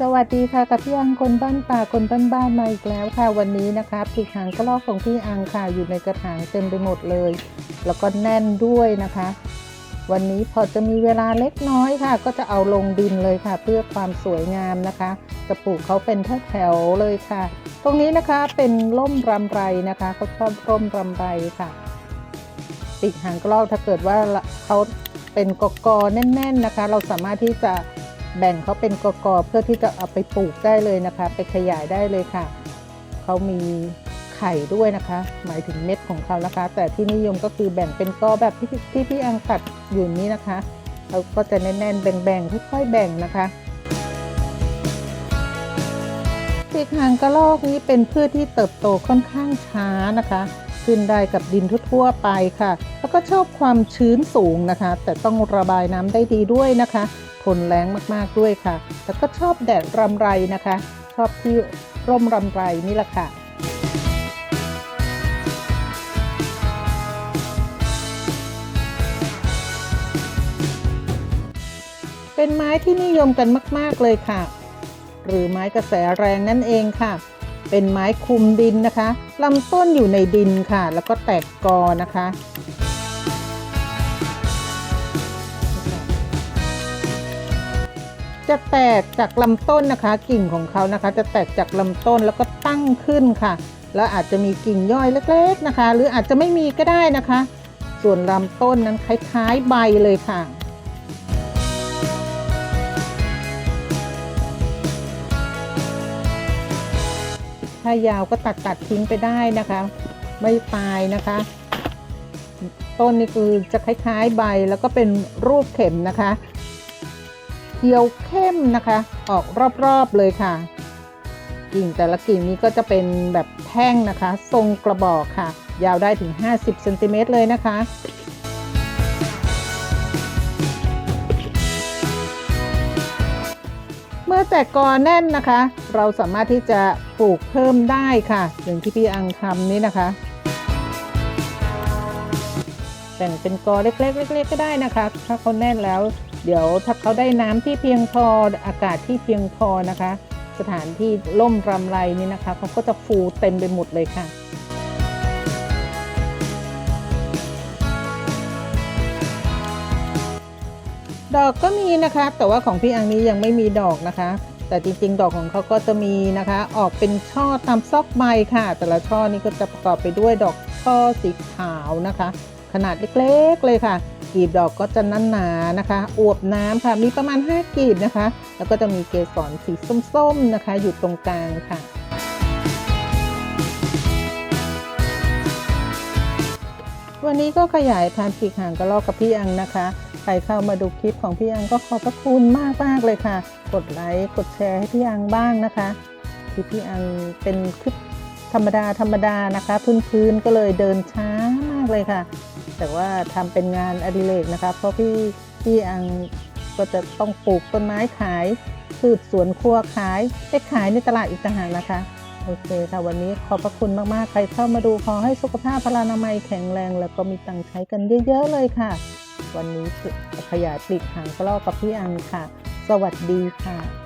สวัสดีค่ะกับพี่อังคนบ้านป่าคนบ้านบ้านมาอีกแล้วค่ะวันนี้นะคะปีกหางกระรอกของพี่อังค่ะอยู่ในกระถางเต็มไปหมดเลย แล้วก็แน่นด้วยนะคะ วันนี้พอจะมีเวลาเล็กน้อยค่ะ ก็จะเอาลงดินเลยค่ะ เพื่อความสวยงามนะคะจะปลูกเขาเป็นแถวๆเลยค่ะ ตรงนี้นะคะเป็นร่มรำไรนะคะเขาชอบร่มรำไรค่ะปีกหางกระรอกถ้าเกิดว่าเขาเป็นกกอแน่น ๆนะคะ เราสามารถที่จะ แบ่งเขาเป็นกกอเพื่อที่จะเอาไปปลูกได้เลยนะคะ ไปขยายได้เลยค่ะ เขามีไข่ด้วยนะคะ หมายถึงเม็ดของเขานะคะ แต่ที่นิยมก็คือแบ่งเป็นกอแบบที่ที่พี่อังตัดอยู่นี้นะคะเราก็จะแน่นๆแบ่งๆค่อยๆแบ่งนะคะปีกหางกระรอกนี้เป็นพืชที่เติบโตค่อนข้างช้านะคะ ขึ้นได้กับดินทั่วๆไปค่ะ แล้วก็ชอบความชื้นสูงนะคะ แต่ต้องระบายน้ำได้ดีด้วยนะคะ ทนแรงมากๆด้วยค่ะ แล้วก็ชอบแดดรำไรนะคะ ชอบที่ร่มรำไรนี่แหละค่ะเป็นไม้ที่นิยมกันมาก ๆ เลยค่ะ หรือไม้กระแสแรงนั่นเองค่ะ เป็นไม้คุมดินนะคะลำต้นอยู่ในดินค่ะ แล้วก็แตกกอนะคะ จะแตกจากลำต้นนะคะ กิ่งของเขานะคะ จะแตกจากลำต้นแล้วก็ตั้งขึ้นค่ะ แล้วอาจจะมีกิ่งย่อยเล็ก ๆนะคะ หรืออาจจะไม่มีก็ได้นะคะ ส่วนลำต้นนั้นคล้าย ๆ ใบเลยค่ะ ถ้ายาวก็ตัดตัดทิ้งไปได้นะคะ ไม่ตายนะคะ ต้นนี่คือจะคล้ายๆใบแล้วก็เป็นรูปเข็มนะคะเขียวเข้มนะคะ ออกรอบๆเลยค่ะกิ่งแต่ละกิ่งนี้ก็จะเป็นแบบแท่งนะคะ ทรงกระบอกค่ะ ยาวได้ถึง 50เซนติเมตรเลยนะคะ แตกกอแน่นนะคะ เราสามารถที่จะปลูกเพิ่มได้ค่ะอย่างที่พี่อังทำนี้นะคะแบ่งเป็นกอเล็กๆเล็กๆก็ได้นะคะ ถ้าเขาแน่นแล้ว เดี๋ยวถ้าเขาได้น้ำที่เพียงพออากาศที่เพียงพอนะคะ สถานที่ล่มรำไรนี่นะคะเขาก็จะฟูเต็มไปหมดเลยค่ะ ดอกก็มีนะคะ แต่ว่าของพี่อังนี้ยังไม่มีดอกนะคะ แต่จริงๆ ดอกของเขาก็จะมีนะคะ ออกเป็นช่อตามซอกใบค่ะ แต่ละช่อนี้ก็จะประกอบไปด้วยดอกช่อสีขาวนะคะ ขนาดเล็กๆเลยค่ะกีบดอกก็จะนั่นหนานะคะ อวบน้ำค่ะ มีประมาณ 5กีบนะคะ แล้วก็จะมีเกสรสีส้มๆนะคะ อยู่ตรงกลางค่ะวันนี้ก็ขยายพันธุ์ปีกหางกระรอกกับพี่อังนะคะ ใครเข้ามาดูคลิปของพี่อังก็ขอบพระคุณมากมากเลยค่ะ กดไลค์กดแชร์ให้พี่อังบ้างนะคะที่พี่อังเป็นคลิปธรรมดาธรรมดานะคะพื้นๆก็เลยเดินช้ามากเลยค่ะ แต่ว่าทำเป็นงานอดิเรกนะคะ เพราะพี่พี่อังก็จะต้องปลูกต้นไม้ขายพืชสวนครัวขายไปขายในตลาดอีกต่างหากนะคะโอเคค่ะ วันนี้ขอบพระคุณมาก ๆ ใครเข้ามาดูขอให้สุขภาพพลานามัยแข็งแรง แล้วก็มีตังใช้กันเยอะ ๆ เลยค่ะ วันนี้ขยายปลีกหางกลอกกับพี่อังค่ะ สวัสดีค่ะ